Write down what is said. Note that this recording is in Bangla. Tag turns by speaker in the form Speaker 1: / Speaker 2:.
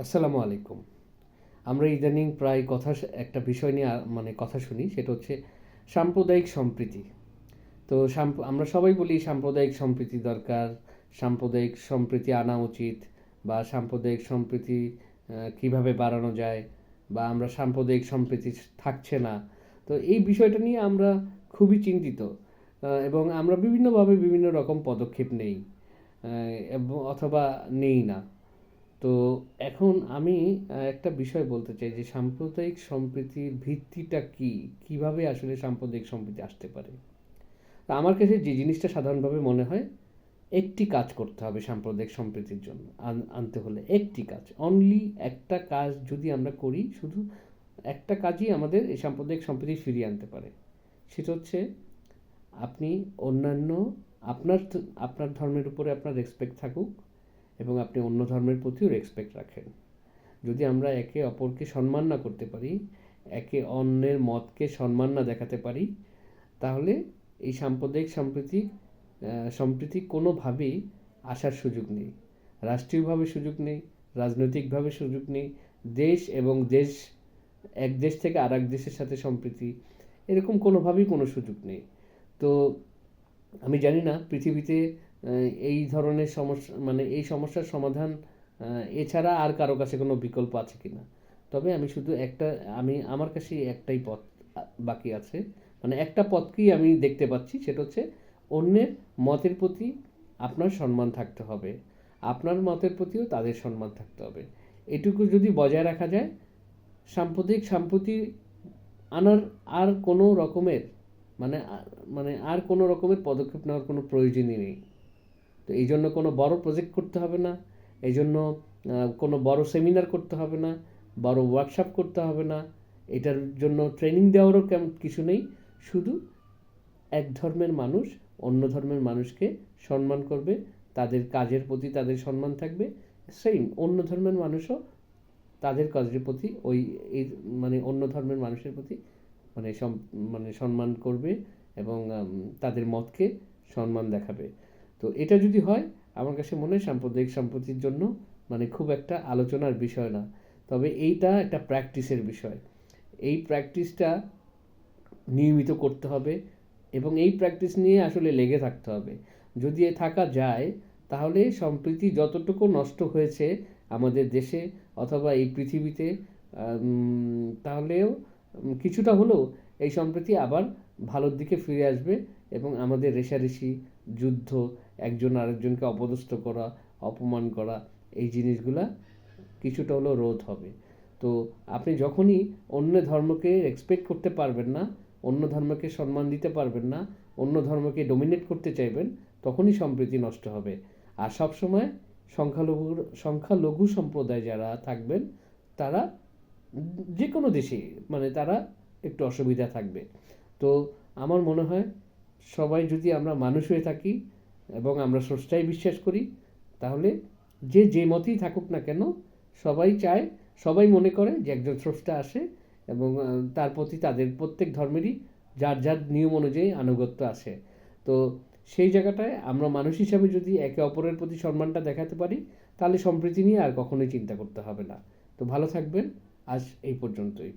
Speaker 1: আসসালামু আলাইকুম। আমরা ইদানিং প্রায় কথা একটা বিষয় নিয়ে মানে কথা শুনি, সেটা হচ্ছে সাম্প্রদায়িক সম্প্রীতি। তো আমরা সবাই বলি সাম্প্রদায়িক সম্প্রীতি দরকার, সাম্প্রদায়িক সম্প্রীতি আনা উচিত, বা সাম্প্রদায়িক সম্প্রীতি কীভাবে বাড়ানো যায়, বা আমরা সাম্প্রদায়িক সম্প্রীতি থাকছে না। তো এই বিষয়টা নিয়ে আমরা খুবই চিন্তিত এবং আমরা বিভিন্নভাবে বিভিন্ন রকম পদক্ষেপ নেই অথবা নেই না। তো এখন আমি একটা বিষয় বলতে চাই যে সাম্প্রদায়িক সম্প্রীতির ভিত্তিটা কি? কীভাবে আসলে সাম্প্রদায়িক সম্প্রীতি আসতে পারে? তা আমার কাছে যে জিনিসটা সাধারণভাবে মনে হয়, একটি কাজ করতে হবে সাম্প্রদায়িক সম্প্রীতির জন্য আনতে হলে। একটি কাজ অনলি একটা কাজ যদি আমরা করি, শুধু একটা কাজই আমাদের এই সাম্প্রদায়িক সম্প্রীতি ফিরিয়ে আনতে পারে। সেটা হচ্ছে, আপনি অন্যান্য, আপনার আপনার ধর্মের উপরে আপনার রেসপেক্ট থাকুক এবং আপনি অন্য ধর্মের প্রতিও রেসপেক্ট রাখেন। যদি আমরা একে অপরকে সম্মান না করতে পারি, একে অন্যের মতকে সম্মান না দেখাতে পারি, তাহলে এই সাম্প্রদায়িক সম্প্রীতি সম্প্রীতি কোনোভাবেই আসার সুযোগ নেই। রাষ্ট্রীয়ভাবে সুযোগ নেই, রাজনৈতিকভাবে সুযোগ নেই, দেশ এবং দেশ, এক দেশ থেকে আর এক দেশের সাথে সম্প্রীতি, এরকম কোনোভাবেই কোনো সুযোগ নেই। তো আমি জানি না পৃথিবীতে এই ধরনের সমস্যা মানে এই সমস্যার সমাধান এছাড়া আর কারও কাছে কোনো বিকল্প আছে কি না তবে আমি শুধু একটা, আমি, আমার কাছে একটাই পথ বাকি আছে। মানে একটা পথকেই আমি দেখতে পাচ্ছি, সেটা হচ্ছে অন্যের মতের প্রতি আপনার সম্মান থাকতে হবে। আপনার মতের প্রতিও তাদের সম্মান থাকতে হবে। এটুকু যদি বজায় রাখা যায়, সাম্প্রতিক সম্প্রতি আনার আর কোনো রকমের মানে মানে আর কোনো রকমের পদক্ষেপ নেওয়ার কোনো প্রয়োজনই নেই। এই জন্য কোনো বড় প্রজেক্ট করতে হবে না, এই জন্য কোনো বড় সেমিনার করতে হবে না, বড় ওয়ার্কশপ করতে হবে না, এটার জন্য ট্রেনিং দেওয়ারও কেমন কিছু নেই, শুধু এক ধর্মের মানুষ অন্য ধর্মের মানুষকে সম্মান করবে, তাদের কাজের প্রতি তাদের সম্মান থাকবে সেম অন্য ধর্মের মানুষও তাদের কাজের প্রতি ওই, এই মানে অন্য ধর্মের মানুষের প্রতি মানে মানে সম্মান করবে এবং তাদের মতকে সম্মান দেখাবে। তো এটা যদি হয়, আমার কাছে মনে হয় সাম্প্রদায়িক সম্প্রতির জন্য মানে খুব একটা আলোচনার বিষয় না। তবে এইটা একটা প্র্যাকটিসের বিষয়। এই প্র্যাকটিসটা নিয়মিত করতে হবে এবং এই প্র্যাকটিস নিয়ে আসলে লেগে থাকতে হবে। যদি এ থাকা যায়, তাহলে সম্প্রীতি যতটুকু নষ্ট হয়েছে আমাদের দেশে অথবা এই পৃথিবীতে তাহলেও কিছুটা হলেও এই সম্প্রীতি আবার ভালোর দিকে ফিরে আসবে এবং আমাদের রেষারেষি যুদ্ধ, একজন আরেকজনকে অপদস্থ করা, অপমান করা, এই জিনিসগুলা কিছুটা হলেও রোধ হবে। তো আপনি যখনই অন্য ধর্মকে রেসপেক্ট করতে পারবেন না, অন্য ধর্মকে সম্মান দিতে পারবেন না, অন্য ধর্মকে ডোমিনেট করতে চাইবেন, তখনই সম্প্রীতি নষ্ট হবে। আর সবসময় সংখ্যালঘু সংখ্যালঘু সম্প্রদায় যারা থাকবেন, তারা যে কোনো দেশে মানে তারা একটু অসুবিধা থাকবে। তো আমার মনে হয় সবাই যদি আমরা মানুষ হয়ে থাকি এবং আমরা স্রষ্টায় বিশ্বাস করি, তাহলে যে যে মতেই থাকুক না কেন, সবাই চায়, সবাই মনে করে যে একজন স্রষ্টা আসে এবং তার প্রতি তাদের প্রত্যেক ধর্মেরই যার যার নিয়ম অনুযায়ী আনুগত্য আসে তো সেই জায়গাটায় আমরা মানুষ হিসাবে যদি একে অপরের প্রতি সম্মানটা দেখাতে পারি, তাহলে সম্প্রীতি নিয়ে আর কখনোই চিন্তা করতে হবে না। তো ভালো থাকবেন, আজ এই পর্যন্তই।